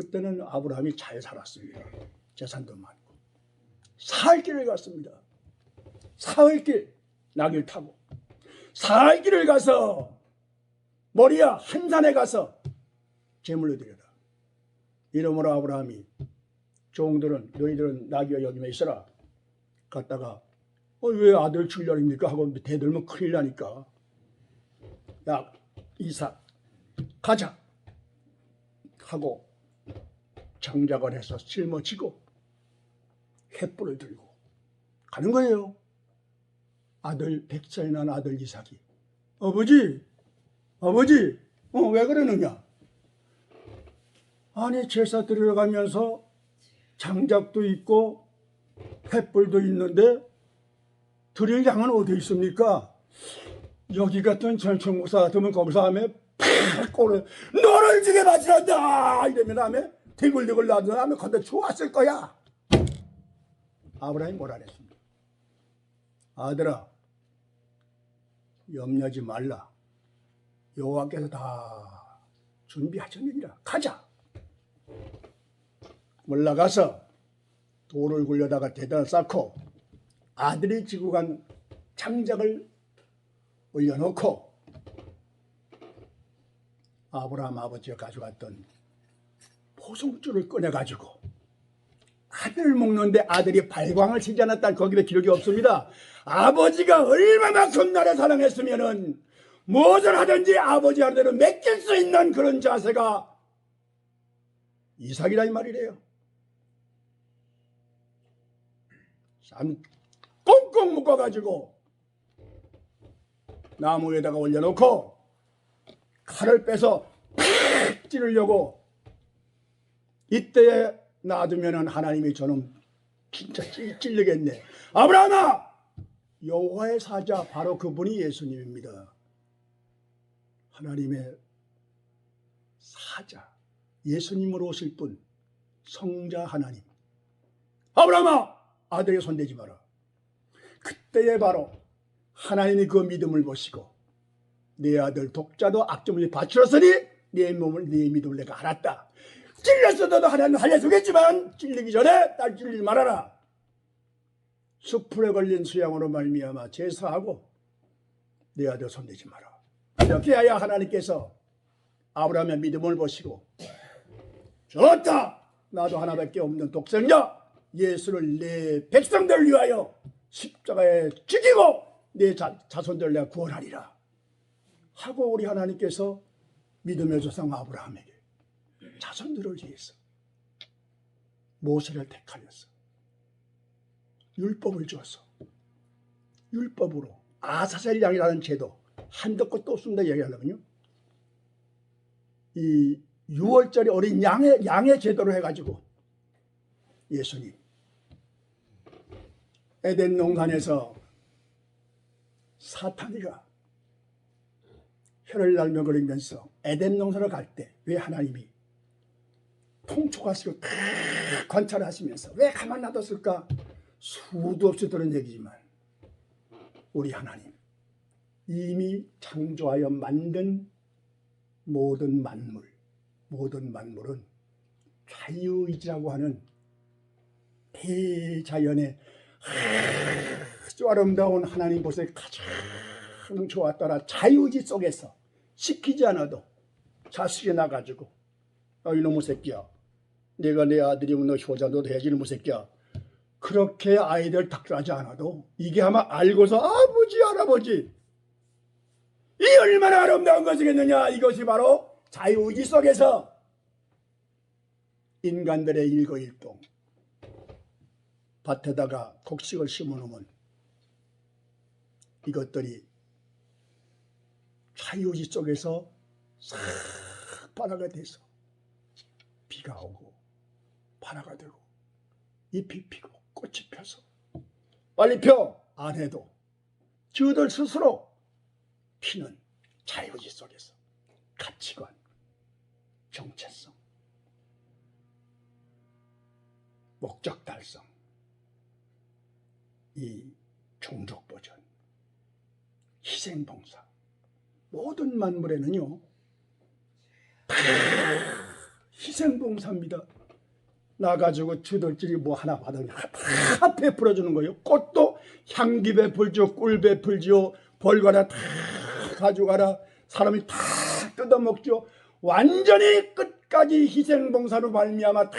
그때는 아브라함이 잘 살았습니다. 재산도 많고. 사흘 길을 갔습니다. 사흘 길 낙을 타고 사흘 길을 가서 머리야 한 산에 가서 제물로 드려라. 이러므로 아브라함이 종들은 너희들은 나귀와 여기에 있어라. 갔다가 어, 왜 아들 출려입니까 하고 대들면 큰일 나니까 야 이삭 가자 하고 장작을 해서 짊어지고 횃불을 들고 가는 거예요. 아들 백살이 난 아들 이삭이 아버지 아버지 어, 왜 그러느냐 아니 제사 드리러 가면서 장작도 있고 횃불도 있는데 드릴 양은 어디 있습니까? 여기 같은 전청 목사 같으면 거기서 하면 팍 꼬를 너를 죽게 바치란다 이러면 하면 대굴대굴 하면 건데 좋았을 거야. 아브라함이 뭐라 그랬습니까? 아들아 염려하지 말라. 여호와께서 다 준비하셨느니라. 가자. 올라가서 돌을 굴려다가 대단을 쌓고 아들이 지고 간 장작을 올려놓고 아브라함 아버지가 가져갔던 포송줄을 꺼내가지고 아들을 먹는데 아들이 발광을 치지 않았다는 거기에 기록이 없습니다. 아버지가 얼마만큼 나를 사랑했으면은 무엇을 하든지 아버지 하대로 맡길 수 있는 그런 자세가 이삭이라 이 말이래요. 참 꽁꽁 묶어가지고 나무 에다가 올려놓고 칼을 빼서 팍 찌르려고 이때에 놔두면은 하나님이 저는 진짜 찔, 찔리겠네. 아브라함아! 여호와의 사자 바로 그분이 예수님입니다. 하나님의 사자 예수님으로 오실 분 성자 하나님 아브라함아 아들에게 손대지 마라. 그때에 바로 하나님이 그 믿음을 보시고 내 아들 독자도 악점을 바치렀으니 내 몸을 내 믿음을 내가 알았다. 찔렸어도 하나님 살려주겠지만 찔리기 전에 딸 찔리지 말아라. 수풀에 걸린 수양으로 말미암아 제사하고 내 아들 손대지 마라. 이렇게 해야 하나님께서 아브라함의 믿음을 보시고 좋다. 나도 하나밖에 없는 독생자 예수를 내 백성들 위하여 십자가에 죽이고 내 자, 자손들 내가 구원하리라 하고 우리 하나님께서 믿음의 조상 아브라함에게 자손들을 위해서 모세를 택하여서. 율법을 주어서. 율법으로 아사셀 양이라는 제도 한도 끝도 없습니다. 얘기하려면요. 이 6월절에 어린 양의 양의 제도로 해가지고 예수님 에덴 농산에서 사탄이가 혀를 날며 거리면서 에덴 농산을 갈 때 왜 하나님이 통촉하시고 관찰하시면서 왜 가만 놔뒀을까? 수도 없이 들은 얘기지만 우리 하나님 이미 창조하여 만든 모든 만물 모든 만물은 자유의지라고 하는 대자연의 아주 아름다운 하나님 보세 가장 좋았더라 자유의지 속에서 시키지 않아도 자식이 나가지고 아 이놈의 새끼야 내가 내 아들이면 너 효자도 돼야지 이놈의 새끼야. 그렇게 아이들 닥달하지 않아도 이게 아마 알고서 아버지 할아버지 이 얼마나 아름다운 것이겠느냐? 이것이 바로 자유의지 속에서 인간들의 일거일동. 밭에다가 곡식을 심어놓으면 이것들이 자유의지 속에서 싹 발화가 돼서 비가 오고 발화가 되고 잎이 피고 꽃이 펴서 빨리 펴안 해도 저들 스스로 피는 자유의지 속에서 가치관, 정체성, 목적 달성, 이 종족 보전, 희생 봉사 모든 만물에는요 다 희생 봉사입니다. 나가지고 주들끼리 뭐 하나 받으면 다 베풀어 주는 거예요. 꽃도 향기 베풀죠, 꿀 베풀죠, 벌과나 다 가져가라. 사람이 다 뜯어먹죠. 완전히 끝까지 희생봉사로 말미암아 다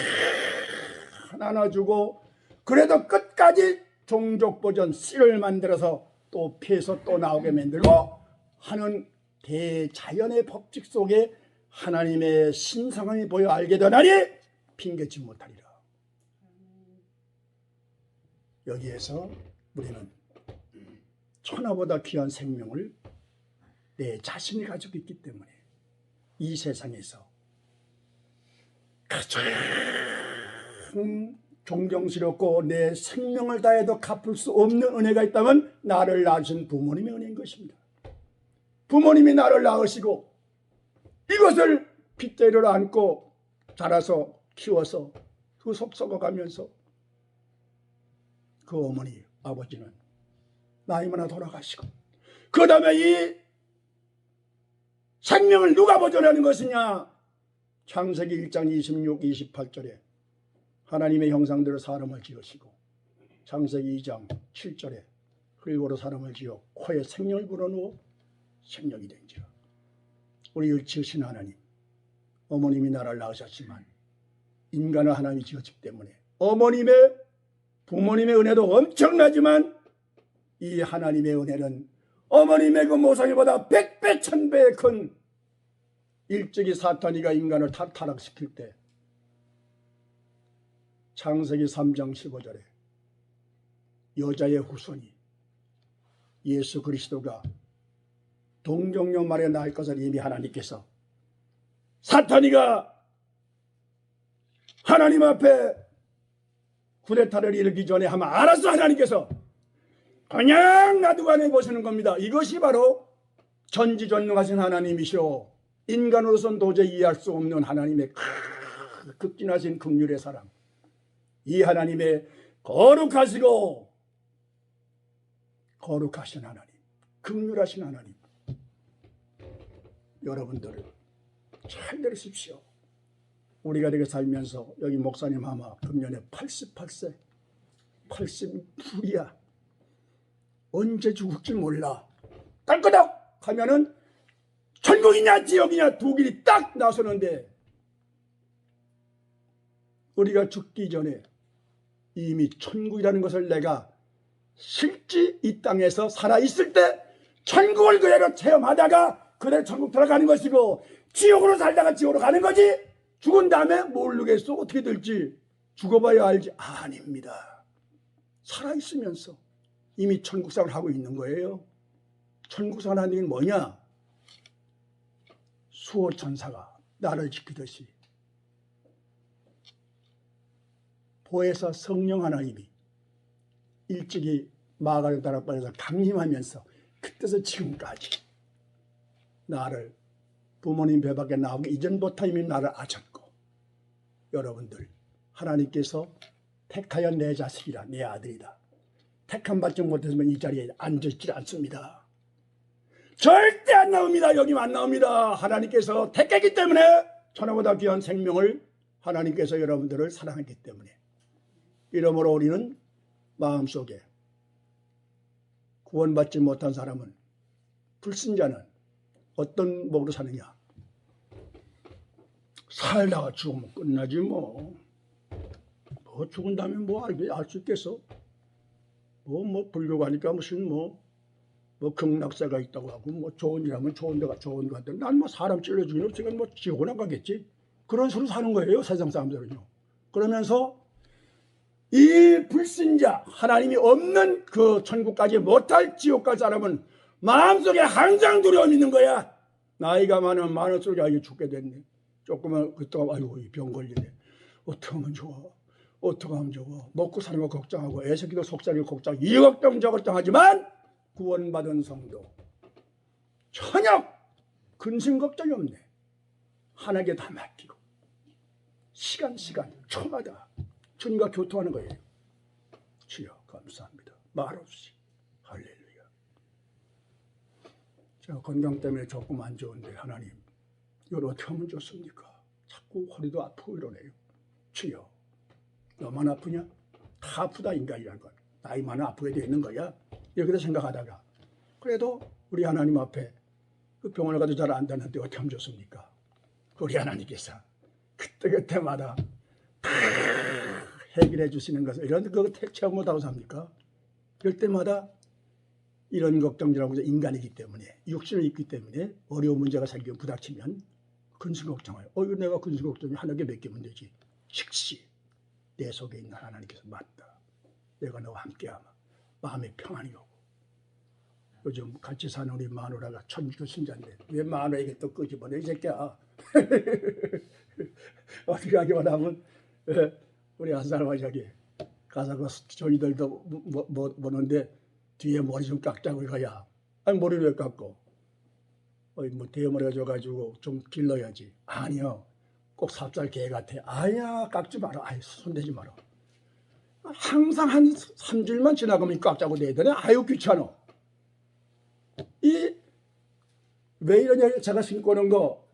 나눠주고 그래도 끝까지 종족 버전 씨를 만들어서 또 피해서 또 나오게 만들고 하는 대자연의 법칙 속에 하나님의 신성함이 보여 알게 되나니 핑계치 못하리라. 여기에서 우리는 천하보다 귀한 생명을 내 자신이 가지고 있기 때문에 이 세상에서 가장 존경스럽고 내 생명을 다해도 갚을 수 없는 은혜가 있다면 나를 낳으신 부모님의 은혜인 것입니다. 부모님이 나를 낳으시고 이것을 핏대를 안고 자라서 키워서 그 속 썩어가면서 그 어머니 아버지는 나이 많아 돌아가시고 그 다음에 이 생명을 누가 보존하는 것이냐? 창세기 1장 26, 28절에 하나님의 형상대로 사람을 지으시고 창세기 2장 7절에 흙으로 사람을 지어 코에 생명을 불어넣어 생명이 된지라. 우리를 지으신 하나님 어머님이 나를 낳으셨지만 인간을 하나님이 지었기 때문에. 어머님의 부모님의 은혜도 엄청나지만 이 하나님의 은혜는 어머님의 그 모성이보다 백배 천배 큰 일찍이 사탄이가 인간을 타- 타락시킬 때. 창세기 3장 15절에 여자의 후손이 예수 그리스도가 동정녀 말에 낳을 것을 이미 하나님께서 사탄이가 하나님 앞에 구레타를 이르기 전에 하면 알아서 하나님께서 그냥 놔두고 안 해보시는 겁니다. 이것이 바로 전지전능하신 하나님이시오. 인간으로서는 도저히 이해할 수 없는 하나님의 크- 극진하신 극률의 사랑. 이 하나님의 거룩하시고 거룩하신 하나님, 극률하신 하나님. 여러분들 잘 들으십시오. 우리가 이렇게 살면서 여기 목사님 아마 금년에 88세, 82이야. 언제 죽을지 몰라. 딸거덕 하면은 천국이냐 지옥이냐 두 길이 딱 나서는데 우리가 죽기 전에 이미 천국이라는 것을 내가 실제 이 땅에서 살아 있을 때 천국을 그대로 체험하다가 그대로 천국 들어가는 것이고 지옥으로 살다가 지옥으로 가는 거지 죽은 다음에 모르겠어? 어떻게 될지 죽어봐야 알지? 아닙니다. 살아 있으면서 이미 천국생활을 하고 있는 거예요. 천국생활 하는 게 뭐냐? 수호천사가 나를 지키듯이 보혜사 성령 하나님이 일찍이 마가를 따라 빠져서 강림하면서 그때서 지금까지 나를 부모님 배 밖에 나오기 이전부터 이미 나를 아셨고 여러분들 하나님께서 택하여 내 자식이라 내 아들이다. 택함 받지 못했으면 이 자리에 앉아있지 않습니다. 절대 안 나옵니다. 여기 안 나옵니다. 하나님께서 택했기 때문에 천하보다 귀한 생명을 하나님께서 여러분들을 사랑했기 때문에. 이러므로 우리는 마음속에 구원받지 못한 사람은 불신자는 어떤 목으로 사느냐? 살다가 죽으면 끝나지 뭐. 뭐 죽은 다음에 뭐알수 있겠어? 뭐, 뭐, 불교가 하니까 무슨 뭐, 뭐, 극락세가 있다고 하고, 뭐, 좋은 일 하면 좋은 데가 좋은 것 같은데, 난 뭐, 사람 찔러 죽이는 없으니까 뭐, 지옥은 안 가겠지? 그런 소리 사는 거예요, 세상 사람들은요. 그러면서, 이 불신자 하나님이 없는 그 천국까지 못할 지옥 갈 사람은 마음속에 항상 두려움이 있는 거야. 나이가 많으면 많을수록 아 이거 죽게 됐네. 조금만 그때가 아이고 이병 걸리네. 어떻게 하면 좋아? 어떻게 하면 좋아? 먹고 사는 거 걱정하고 애새끼도 속살이고 걱정 이 걱정 저 걱정하지만 구원받은 성도 전혀 근심 걱정이 없네. 하나님께 다 맡기고 시간 시간 초마다 주님과 교통하는 거예요. 주여 감사합니다. 말없이 할렐루야. 제가 건강 때문에 조금 안 좋은데 하나님 이걸 어떻게 하면 좋습니까? 자꾸 허리도 아프고 이러네요. 주여, 너만 아프냐? 다 아프다 인간이란 건. 나이 많아 아프게 돼 있는 거야. 이렇게 생각하다가 그래도 우리 하나님 앞에 그 병원을 가도 잘안 되는데 어떻게 하면 좋습니까? 우리 하나님께서 그때그때마다 다 해결해 주시는 것을 이런 거 체험 못하고 삽니까? 이럴 때마다 이런 걱정이라고 인간이기 때문에 육신을 입기 때문에 어려운 문제가 생기고 부닥치면 근심 걱정해요. 어 이거 내가 근심 걱정이 하나게 맡기면 되지. 즉시 내 속에 있는 하나님께서 맞다. 내가 너와 함께하마 마음의 평안이 오고 요즘 같이 사는 우리 마누라가 천주교 신자인데 왜 마누라에게 또 끄집어내 이 새끼야 어떻게 하기만 하면 예, 우리 한 사람아 저기 가서 그 저희들도 뭐, 뭐, 뭐, 보는데 뒤에 머리 좀 깎자고 이거야 아니 머리를 왜 깎고 뭐 대머리가 져가지고 좀 길러야지. 아니요. 꼭 삽살 개 같아. 아야 깎지 마라. 아이 손대지 마라. 항상 한 3주일만 지나가면 깎자고 내더니 아유 귀찮아. 이왜 이러냐 제가 신고 오는 거.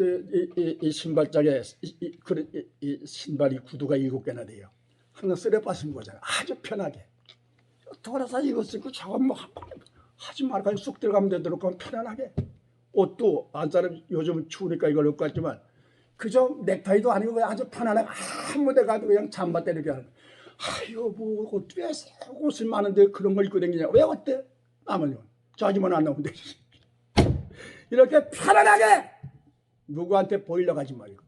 이, 이, 이 신발장에 이, 이, 그래, 이, 이 신발이 구두가 일곱 개나 돼요. 항상 쓰레빠 신고 잖아. 아주 편하게. 돌아서 이거 쓰고 저거 뭐 하- 하지 말고 쑥 들어가면 되도록 편안하게 옷도 안 사람 요즘 추우니까 이걸 입고 왔지만 그저 넥타이도 아니고 그냥 아주 편안하게 아무 데 가도 그냥 잠바 때리게 하는 아유 뭐 어떻게 옷이 많은데 그런 걸 입고 다니냐. 왜 어때? 나면요 자지만 안 나오면 되지. 이렇게 편안하게 누구한테 보이려 가지 말고.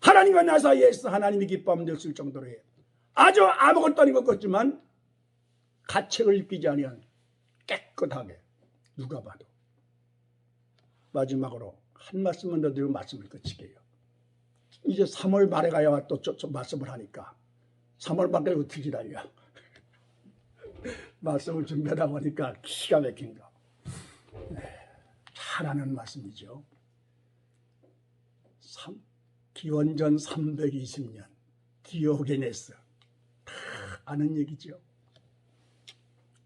하나님과 나 사이에서 하나님이 기뻐하면 될수 정도로 해. 아주 아무것도 아닌 것 같지만 가책을 입히지 아니한 깨끗하게 누가 봐도 마지막으로 한 말씀만 더 드리고 말씀을 끝이게요. 이제 3월 말에 가야 또 저, 저 말씀을 하니까 3월 말에 어떻게 기다려? 말씀을 준비하다 보니까 기가 막힌 거. 네, 잘하는 말씀이죠. 삼- 기원전 320년 디오게네스 다 아는 얘기죠.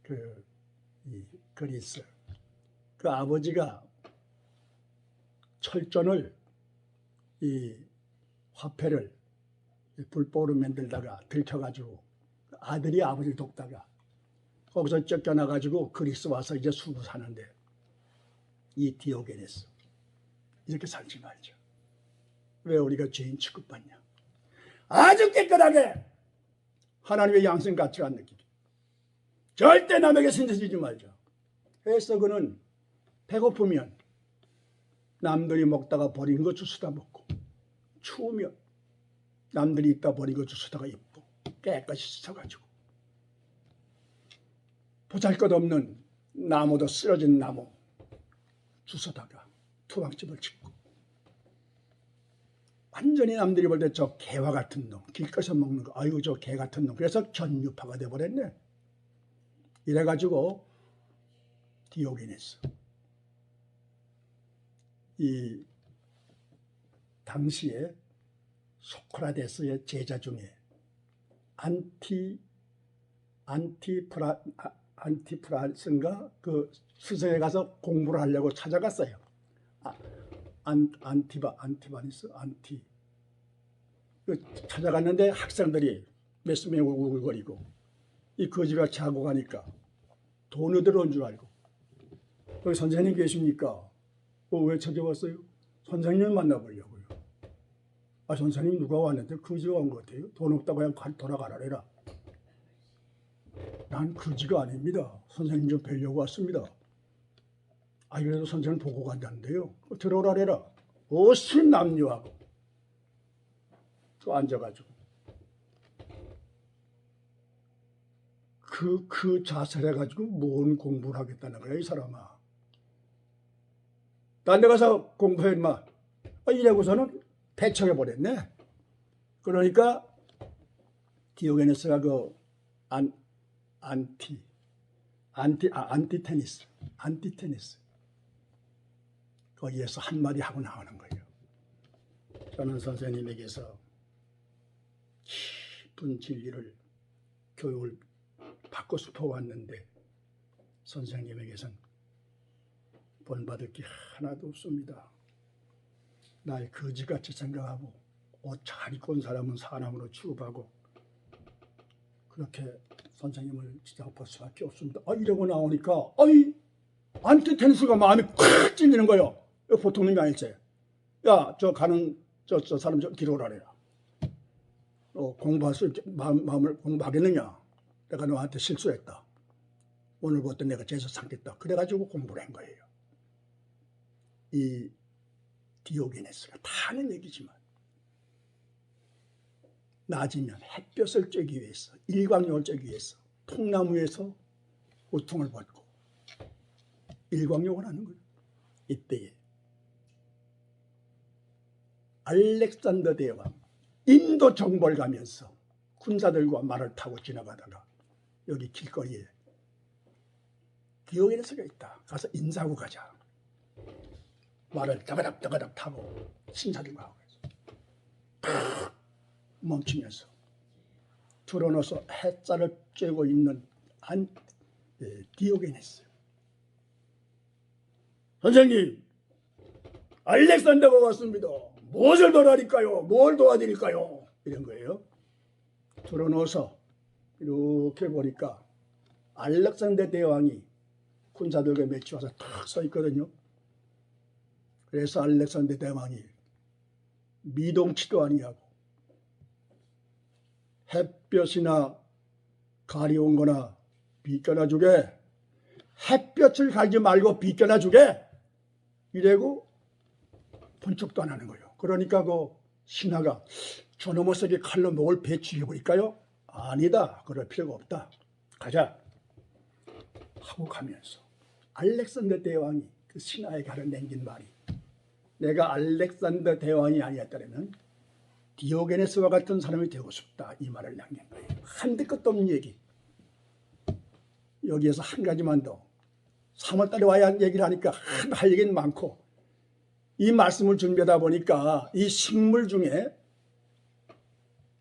그이 그리스 그 아버지가 철전을 이 화폐를 불법으로 만들다가 들켜가지고 아들이 아버지를 돕다가 거기서 쫓겨나가지고 그리스 와서 이제 수구 사는데 이 디오게네스 이렇게 살지 말죠. 왜 우리가 죄인 취급받냐? 아주 깨끗하게 하나님의 양심 가치를 안 느끼게 절대 남에게 신세지지 말자. 해서 그는 배고프면 남들이 먹다가 버린 거 주스다 먹고 추우면 남들이 있다 버린 거 주스다가 입고 깨끗이 씻어가지고. 보잘것없는 나무도 쓰러진 나무 주워다가 투박집을 짓고. 완전히 남들이 볼 때 저 개와 같은 놈 길거리에서 먹는 거 아이고 저 개 같은 놈. 그래서 견유파가 돼버렸네. 이래가지고 디오게네스 이 당시에 소크라테스의 제자 중에 안티 안티프라 아, 안티프라스인가 그 스승에 가서 공부를 하려고 찾아갔어요. 아, 안 안티바 안티바니스 안티 그 찾아갔는데 학생들이 몇십 명 우글거리고 이 거지가 자고 가니까 돈을 들어온 줄 알고 여기 선생님 계십니까? 어, 왜 찾아왔어요? 선생님 만나보려고요. 아 선생님 누가 왔는데 거지가 온 것 같아요. 돈 없다고 그냥 가- 돌아가라래라. 난 거지가 아닙니다. 선생님 좀 뵈려고 왔습니다. 아 그래도 선생님 보고 간다는데요. 어, 들어오라래라. 어신 남녀하고 또 앉아가지고 그, 그 자세를 해가지고 뭔 공부를 하겠다는 거야, 이 사람아. 딴 데 가서 공부해, 인마. 아, 이래고서는 배척해 버렸네. 그러니까, 디오게네스가 그, 안, 안티, 안티, 아, 안티 테니스, 안티 테니스. 거기에서 한마디 하고 나오는 거예요. 저는 선생님에게서 깊은 진리를, 교육을 받고 싶어 왔는데 선생님에게선 본받을 게 하나도 없습니다. 날 거지같이 생각하고 옷 잘 입고 온 사람은 사람으로 취급하고 그렇게 선생님을 지적할 수밖에 없습니다. 아 이러고 나오니까 아이 안티 테니스가 마음이 콱 찔리는 거예요. 보통 놈이 아니지. 야 저 가는 저, 저 사람 저 기록하래라. 어, 공부할 수 마음, 마음을 공부하겠느냐? 내가 너한테 실수했다. 오늘부터 내가 제서 삼겠다. 그래가지고 공부를 한 거예요. 이 디오게네스가 다 하는 얘기지만 낮이면 햇볕을 쬐기 위해서 일광욕을 쬐기 위해서 통나무에서 고통을 받고 일광욕을 하는 거예요. 이때에 알렉산더 대왕 인도 정벌 가면서 군사들과 말을 타고 지나가다가 여기 길거리에 디오게네스가 있다. 가서 인사하고 가자. 말을 따가닥 따가닥 타고 신사들과 하고 있어. 멈추면서 드러눠서 햇살을 쬐고 있는 한 예, 디오게네스. 선생님, 알렉산더가 왔습니다. 무엇을 도와드릴까요? 뭘 도와드릴까요? 이런 거예요. 드러넣어서 이렇게 보니까 알렉산더 대왕이 군사들과 매치 와서 탁 서 있거든요. 그래서 알렉산더 대왕이 미동치도 아니하고 햇볕이나 가려운 거나 비껴나 주게 햇볕을 가지 말고 비껴나 주게 이래고 번쩍도 안 하는 거예요. 그러니까 그 신하가 저놈의 세게 칼로 목을 배치해버릴까요? 아니다. 그럴 필요가 없다. 가자. 하고 가면서 알렉산더 대왕이 그 신하에게 하는 남긴 말이 내가 알렉산더 대왕이 아니었다면 디오게네스와 같은 사람이 되고 싶다 이 말을 남긴 거예요. 한데 끝도 없는 얘기. 여기에서 한 가지만 더 3월달에 와야 얘기를 하니까 한- 할 얘기는 많고 이 말씀을 준비하다 보니까 이 식물 중에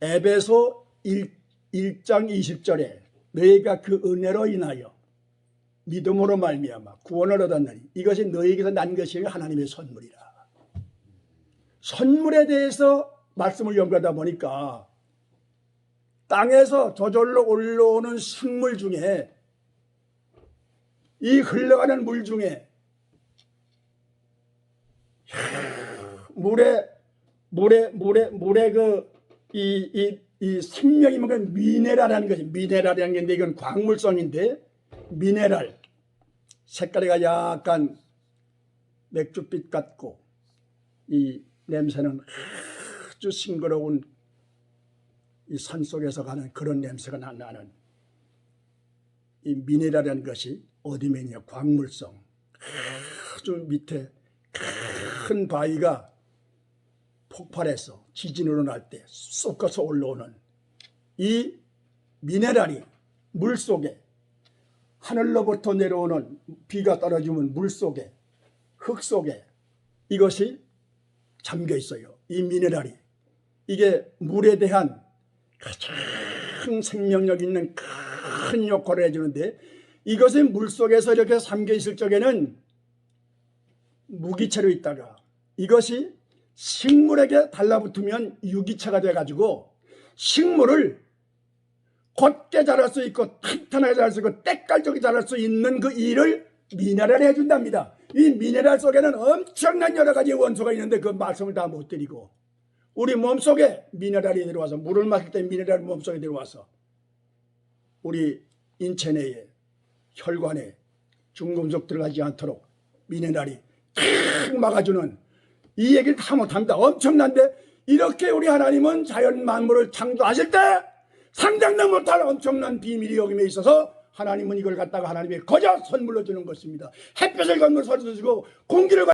에베소 1, 1장 20절에 너희가 그 은혜로 인하여 믿음으로 말미암아 구원을 얻었느니 이것이 너희에게서 난 것이 하나님의 선물이라. 선물에 대해서 말씀을 연구하다 보니까 땅에서 저절로 올라오는 식물 중에 이 흘러가는 물 중에 물에 물에 물에 물에 그 이 이 이 생명이 뭔가 미네랄이라는 것이 미네랄이라는 게 있는데 이건 광물성인데 미네랄. 색깔이가 약간 맥주빛 같고 이 냄새는 아주 싱그러운 이 산 속에서 가는 그런 냄새가 나- 나는 이 미네랄이라는 것이 어디면이야 광물성. 아주 밑에 큰 바위가 폭발해서 지진으로 날 때 쏟아서 올라오는 이 미네랄이 물 속에 하늘로부터 내려오는 비가 떨어지면 물 속에 흙 속에 이것이 잠겨 있어요. 이 미네랄이 이게 물에 대한 가장 생명력 있는 큰 역할을 해주는데 이것이 물 속에서 이렇게 잠겨 있을 적에는 무기체로 있다가 이것이 식물에게 달라붙으면 유기체가 돼가지고 식물을 곧게 자랄 수 있고 탄탄하게 자랄 수 있고 때깔적이 자랄 수 있는 그 일을 미네랄이 해준답니다. 이 미네랄 속에는 엄청난 여러 가지 원소가 있는데 그 말씀을 다 못 드리고 우리 몸속에 미네랄이 들어와서 물을 마실 때 미네랄이 몸속에 들어와서 우리 인체 내에 혈관에 중금속 들어가지 않도록 미네랄이 탁 막아주는 이 얘기를 다 못합니다. 엄청난데 이렇게 우리 하나님은 자연 만물을 창조하실 때 상상도 못할 엄청난 비밀이 여기에 있어서 하나님은 이걸 갖다가 하나님의 거저 선물로 주는 것입니다. 햇볕을 건물 서주시고 공기를